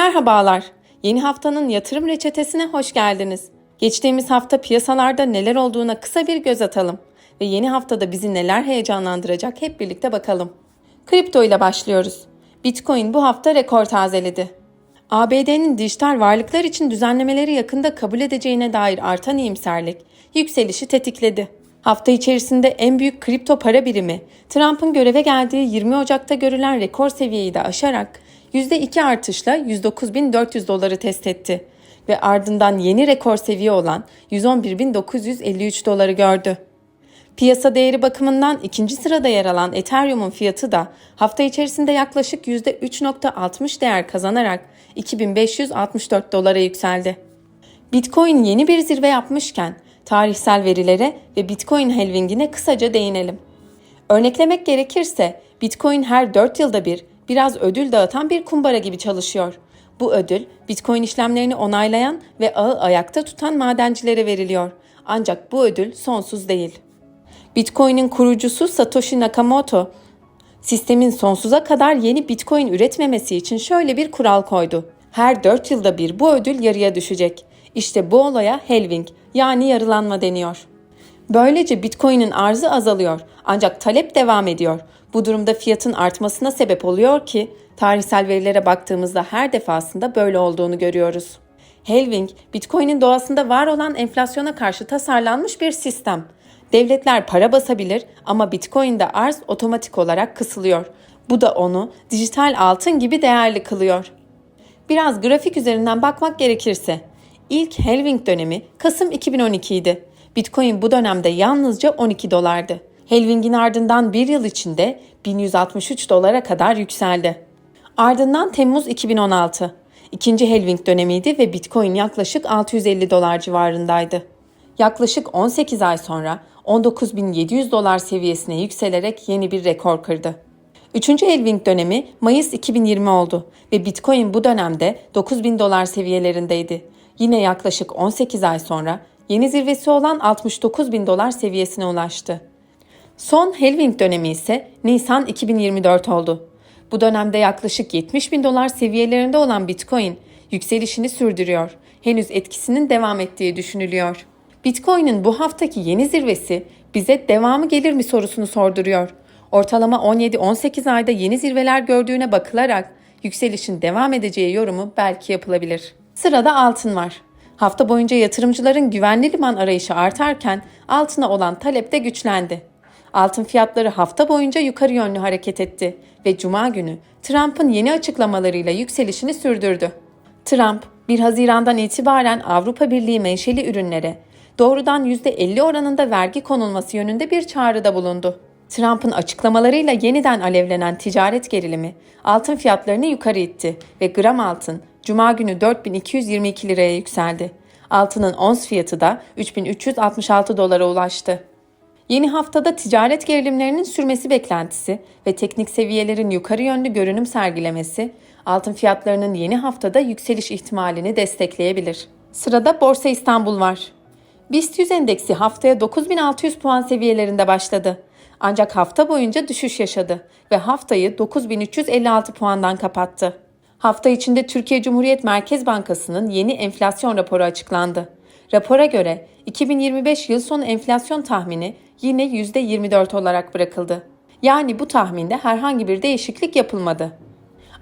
Merhabalar. Yeni haftanın yatırım reçetesine hoş geldiniz. Geçtiğimiz hafta piyasalarda neler olduğuna kısa bir göz atalım ve yeni haftada bizi neler heyecanlandıracak hep birlikte bakalım. Kripto ile başlıyoruz. Bitcoin bu hafta rekor tazeledi. ABD'nin dijital varlıklar için düzenlemeleri yakında kabul edeceğine dair artan iyimserlik yükselişi tetikledi. Hafta içerisinde en büyük kripto para birimi Trump'ın göreve geldiği 20 Ocak'ta görülen rekor seviyeyi de aşarak %2 artışla 109.400 doları test etti ve ardından yeni rekor seviye olan 111.953 doları gördü. Piyasa değeri bakımından ikinci sırada yer alan Ethereum'un fiyatı da hafta içerisinde yaklaşık %3.60 değer kazanarak 2564 dolara yükseldi. Bitcoin yeni bir zirve yapmışken tarihsel verilere ve Bitcoin halvingine kısaca değinelim. Örneklemek gerekirse Bitcoin her 4 yılda bir biraz ödül dağıtan bir kumbara gibi çalışıyor. Bu ödül Bitcoin işlemlerini onaylayan ve ağı ayakta tutan madencilere veriliyor. Ancak bu ödül sonsuz değil. Bitcoin'in kurucusu Satoshi Nakamoto, sistemin sonsuza kadar yeni Bitcoin üretmemesi için şöyle bir kural koydu. Her 4 yılda bir bu ödül yarıya düşecek. İşte bu olaya halving yani yarılanma deniyor. Böylece Bitcoin'in arzı azalıyor ancak talep devam ediyor. Bu durumda fiyatın artmasına sebep oluyor ki tarihsel verilere baktığımızda her defasında böyle olduğunu görüyoruz. Halving, Bitcoin'in doğasında var olan enflasyona karşı tasarlanmış bir sistem. Devletler para basabilir ama Bitcoin'de arz otomatik olarak kısılıyor. Bu da onu dijital altın gibi değerli kılıyor. Biraz grafik üzerinden bakmak gerekirse, ilk halving dönemi Kasım 2012 idi. Bitcoin bu dönemde yalnızca 12 dolardı. Halving'in ardından bir yıl içinde 1163 dolara kadar yükseldi. Ardından Temmuz 2016. ikinci halving dönemiydi ve Bitcoin yaklaşık 650 dolar civarındaydı. Yaklaşık 18 ay sonra 19.700 dolar seviyesine yükselerek yeni bir rekor kırdı. Üçüncü halving dönemi Mayıs 2020 oldu ve Bitcoin bu dönemde 9000 dolar seviyelerindeydi. Yine yaklaşık 18 ay sonra yeni zirvesi olan 69 bin dolar seviyesine ulaştı. Son halving dönemi ise Nisan 2024 oldu. Bu dönemde yaklaşık 70 bin dolar seviyelerinde olan Bitcoin yükselişini sürdürüyor. Henüz etkisinin devam ettiği düşünülüyor. Bitcoin'in bu haftaki yeni zirvesi bize devamı gelir mi sorusunu sorduruyor. Ortalama 17-18 ayda yeni zirveler gördüğüne bakılarak yükselişin devam edeceği yorumu belki yapılabilir. Sırada altın var. Hafta boyunca yatırımcıların güvenli liman arayışı artarken altına olan talep de güçlendi. Altın fiyatları hafta boyunca yukarı yönlü hareket etti ve cuma günü Trump'ın yeni açıklamalarıyla yükselişini sürdürdü. Trump, 1 Haziran'dan itibaren Avrupa Birliği menşeli ürünlere doğrudan %50 oranında vergi konulması yönünde bir çağrıda bulundu. Trump'ın açıklamalarıyla yeniden alevlenen ticaret gerilimi altın fiyatlarını yukarı itti ve gram altın Cuma günü 4222 liraya yükseldi. Altının ons fiyatı da 3366 dolara ulaştı. Yeni haftada ticaret gerilimlerinin sürmesi beklentisi ve teknik seviyelerin yukarı yönlü görünüm sergilemesi altın fiyatlarının yeni haftada yükseliş ihtimalini destekleyebilir. Sırada Borsa İstanbul var. BIST 100 endeksi haftaya 9600 puan seviyelerinde başladı. Ancak hafta boyunca düşüş yaşadı ve haftayı 9356 puandan kapattı. Hafta içinde Türkiye Cumhuriyet Merkez Bankası'nın yeni enflasyon raporu açıklandı. Rapora göre 2025 yıl sonu enflasyon tahmini yine %24 olarak bırakıldı. Yani bu tahminde herhangi bir değişiklik yapılmadı.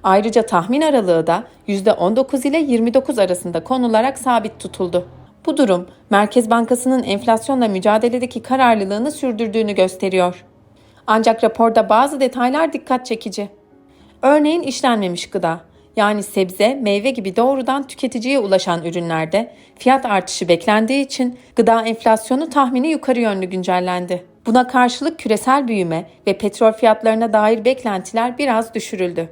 Ayrıca tahmin aralığı da %19 ile 29 arasında konularak sabit tutuldu. Bu durum Merkez Bankası'nın enflasyonla mücadeledeki kararlılığını sürdürdüğünü gösteriyor. Ancak raporda bazı detaylar dikkat çekici. Örneğin işlenmemiş gıda, yani sebze, meyve gibi doğrudan tüketiciye ulaşan ürünlerde fiyat artışı beklendiği için gıda enflasyonu tahmini yukarı yönlü güncellendi. Buna karşılık küresel büyüme ve petrol fiyatlarına dair beklentiler biraz düşürüldü.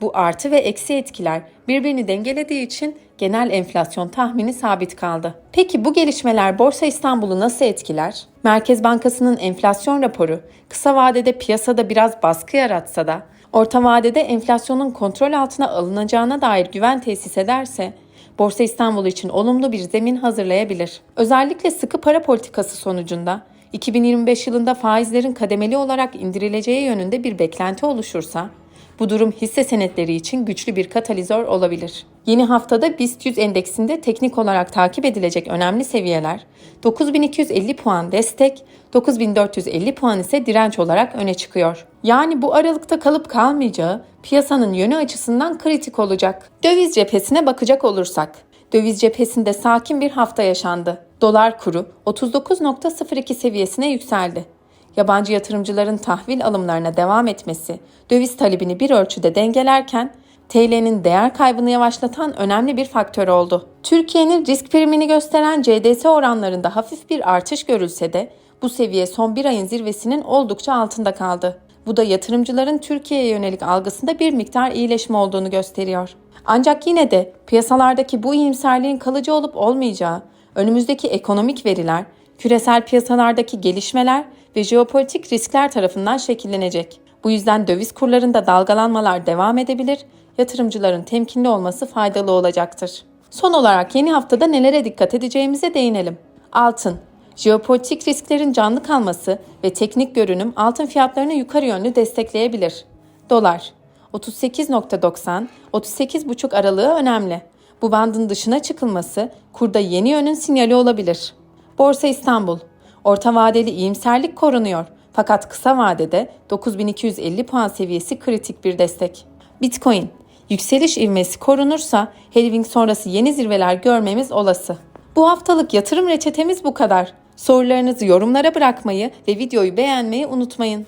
Bu artı ve eksi etkiler birbirini dengelediği için genel enflasyon tahmini sabit kaldı. Peki bu gelişmeler Borsa İstanbul'u nasıl etkiler? Merkez Bankası'nın enflasyon raporu kısa vadede piyasada biraz baskı yaratsa da orta vadede enflasyonun kontrol altına alınacağına dair güven tesis ederse Borsa İstanbul için olumlu bir zemin hazırlayabilir. Özellikle sıkı para politikası sonucunda 2025 yılında faizlerin kademeli olarak indirileceği yönünde bir beklenti oluşursa Bu durum hisse senetleri için güçlü bir katalizör olabilir. Yeni haftada BIST 100 endeksinde teknik olarak takip edilecek önemli seviyeler 9250 puan destek, 9450 puan ise direnç olarak öne çıkıyor. Yani bu aralıkta kalıp kalmayacağı piyasanın yönü açısından kritik olacak. Döviz cephesine bakacak olursak, döviz cephesinde sakin bir hafta yaşandı. Dolar kuru 39.02 seviyesine yükseldi. Yabancı yatırımcıların tahvil alımlarına devam etmesi döviz talebini bir ölçüde dengelerken TL'nin değer kaybını yavaşlatan önemli bir faktör oldu. Türkiye'nin risk primini gösteren CDS oranlarında hafif bir artış görülse de bu seviye son bir ayın zirvesinin oldukça altında kaldı. Bu da yatırımcıların Türkiye'ye yönelik algısında bir miktar iyileşme olduğunu gösteriyor. Ancak yine de piyasalardaki bu iyimserliğin kalıcı olup olmayacağı, önümüzdeki ekonomik veriler, küresel piyasalardaki gelişmeler ve jeopolitik riskler tarafından şekillenecek. Bu yüzden döviz kurlarında dalgalanmalar devam edebilir, yatırımcıların temkinli olması faydalı olacaktır. Son olarak yeni haftada nelere dikkat edeceğimize değinelim. Altın, jeopolitik risklerin canlı kalması ve teknik görünüm altın fiyatlarını yukarı yönlü destekleyebilir. Dolar, 38.90-38.5 aralığı önemli. Bu bandın dışına çıkılması kurda yeni yönün sinyali olabilir. Borsa İstanbul, orta vadeli iyimserlik korunuyor fakat kısa vadede 9250 puan seviyesi kritik bir destek. Bitcoin, yükseliş ivmesi korunursa halving sonrası yeni zirveler görmemiz olası. Bu haftalık yatırım reçetemiz bu kadar. Sorularınızı yorumlara bırakmayı ve videoyu beğenmeyi unutmayın.